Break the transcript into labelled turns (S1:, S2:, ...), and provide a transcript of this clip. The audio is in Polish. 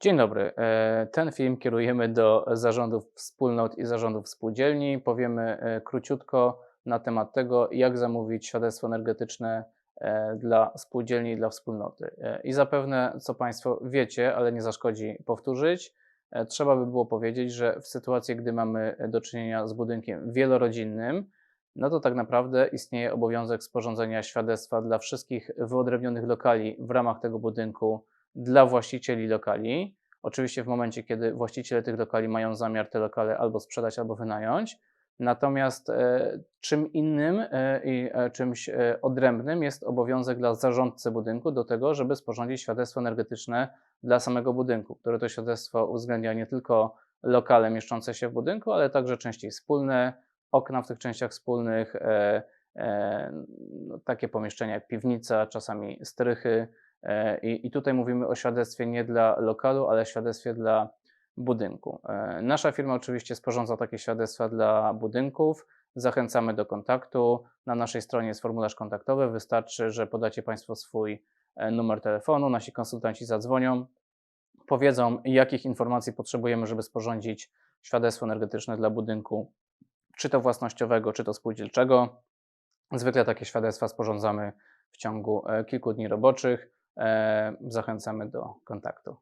S1: Dzień dobry. E, Ten film kierujemy do zarządów wspólnot i zarządów spółdzielni. Powiemy e, króciutko na temat tego, jak zamówić świadectwo energetyczne e, dla spółdzielni i dla wspólnoty. I zapewne, co Państwo wiecie, ale nie zaszkodzi powtórzyć, trzeba by było powiedzieć, że w sytuacji, gdy mamy do czynienia z budynkiem wielorodzinnym, no to tak naprawdę istnieje obowiązek sporządzenia świadectwa dla wszystkich wyodrębnionych lokali w ramach tego budynku dla właścicieli lokali. Oczywiście w momencie, kiedy właściciele tych lokali mają zamiar te lokale albo sprzedać, albo wynająć. Natomiast e, czym innym e, i e, czymś e, odrębnym jest obowiązek dla zarządcy budynku do tego, żeby sporządzić świadectwo energetyczne dla samego budynku, które to świadectwo uwzględnia nie tylko lokale mieszczące się w budynku, ale także części wspólne, okna w tych częściach wspólnych, e, e, no, takie pomieszczenia jak piwnica, czasami strychy. E, I, I tutaj mówimy o świadectwie nie dla lokalu, ale świadectwie dla budynku. E, Nasza firma oczywiście sporządza takie świadectwa dla budynków. Zachęcamy do kontaktu. Na naszej stronie jest formularz kontaktowy. Wystarczy, że podacie Państwo swój e, numer telefonu. Nasi konsultanci zadzwonią, powiedzą, jakich informacji potrzebujemy, żeby sporządzić świadectwo energetyczne dla budynku, czy to własnościowego, czy to spółdzielczego. Zwykle takie świadectwa sporządzamy w ciągu kilku dni roboczych. E, Zachęcamy do kontaktu.